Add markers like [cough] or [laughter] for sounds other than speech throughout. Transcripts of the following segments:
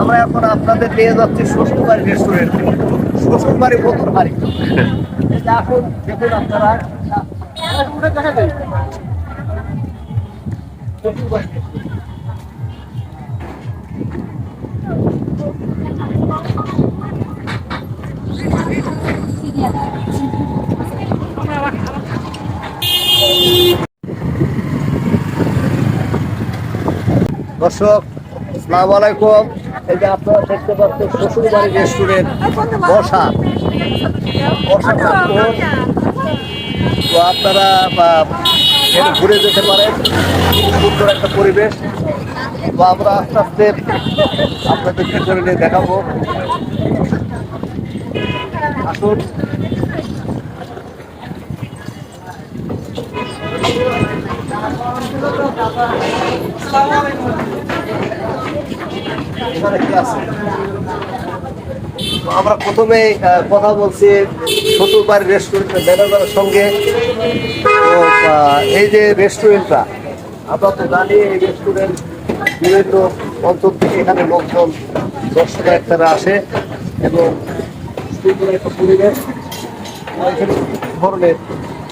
আমরা এখন আপনাদের নিয়ে যাচ্ছি শ্বশুরবাড়ি রেস্টুরেন্ট শ্বশুরবাড়ি মতন বাড়ি। আসুন দেখুন আপনারা। দর্শক আসসালাম আলাইকুম। এই যে আপনারা দেখতে পাচ্ছেন শ্বশুরবাড়ি রেস্টুরেন্ট বসা বসা তো আপনারা ঘুরে যেতে পারেন। সুন্দর একটা পরিবেশ। তো আমরা আস্তে আস্তে আপনাদের ভিতরে নিয়ে দেখাবো। আসুন। আমরা প্রথমে কথা বলছি শ্বশুরবাড়ির রেস্টুরেন্টের ম্যানেজারের সঙ্গে। এই যে রেস্টুরেন্টটা আমরা তো জানি এই রেস্টুরেন্ট বিভিন্ন অঞ্চল থেকে এখানে লোকজন দর্শনার্থীরা আসে এবং একটা পরিবেশ ধরনের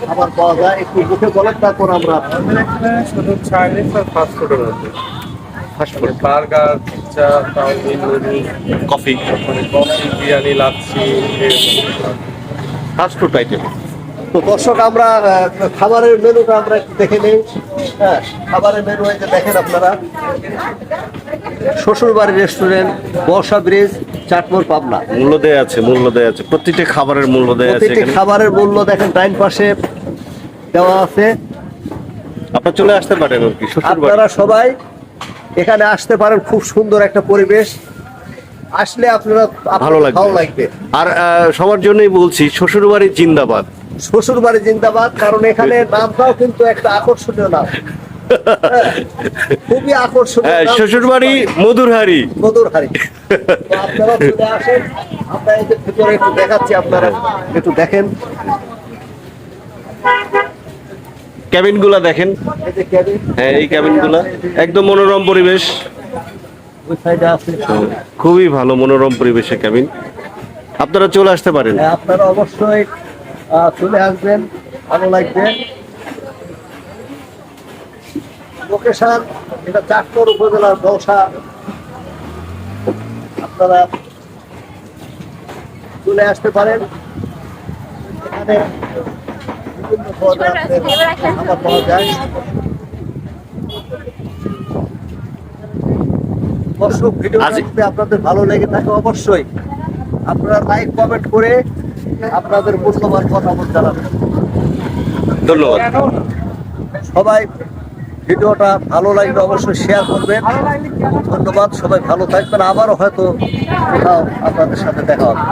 খাবার পাওয়া যায়। একটু মুখে বলেন, তারপর আমরা fast fast food burger pizza chowmein noodles coffee. Coffee biryani lassi এরকম। ফাস্টফুড আইটেম তো দর্শক আমরা খাবারের মেনুটা আমরা একটু দেখে নিই। হ্যাঁ খাবারের মেনু যে দেখেন আপনারা। Shoshurbari restaurant Borsha bridge Chatmohar Pabna. মূল্য দেয়া আছে মূল্য দেয়া আছে। প্রতিটা খাবারের মূল্য দেয়া আছে প্রতিটি খাবারের মূল্য দেখেন ডাইন পাশে দেওয়া আছে। আপনারা চলে আসতে পারেন আর কি আপনারা সবাই এখানে আসতে পারেন খুব সুন্দর একটা পরিবেশ। আসলে আপনারা ভালো লাগবে। ভালো লাগবে। আর সবার জন্যই বলছি শ্বশুর বাড়ি জিন্দাবাদ। শ্বশুরবাড়ি জিন্দাবাদ কারণ এখানে [laughs] নামটাও কিন্তু একটা আকর্ষণীয় নাম। [laughs] খুবই আকর্ষণীয় হ্যাঁ নাম। শ্বশুর বাড়ি মধুরহারি। মধুর হারি [laughs] তো আপনারা চলে আসেন। আমরা এই ভিতরে একটু দেখাচ্ছি আপনারা। একটু দেখেন। ক্যাবিনগুলা দেখেন। হ্যাঁ এই ক্যাবিনগুলা একদম মনোরম পরিবেশ। খুবই ভালো মনোরম পরিবেশে ক্যাবিন। আপনারা চলে আসতে পারেন। হ্যাঁ, আপনারা অবশ্যই চলে আসবেন। ভালো লাগবে। লোকেশন এটা চাটমোর উপজেলার দশা আপনারা চলে আসতে পারেন। এখানে বিভিন্ন খাবার পাওয়া যায় দর্শক ভিডিও আজ- আপনাদের ভালো লেগে থাকে অবশ্যই। আপনারা লাইক কমেন্ট করে আপনাদের মূল্যবান মতামত জানাবেন। ধন্যবাদ। সবাই ভিডিওটা ভালো লাগলে অবশ্যই শেয়ার করবেন। ধন্যবাদ সবাই ভালো থাকবেন। আবারও হয়তো কোথাও আপনাদের সাথে দেখা হবে।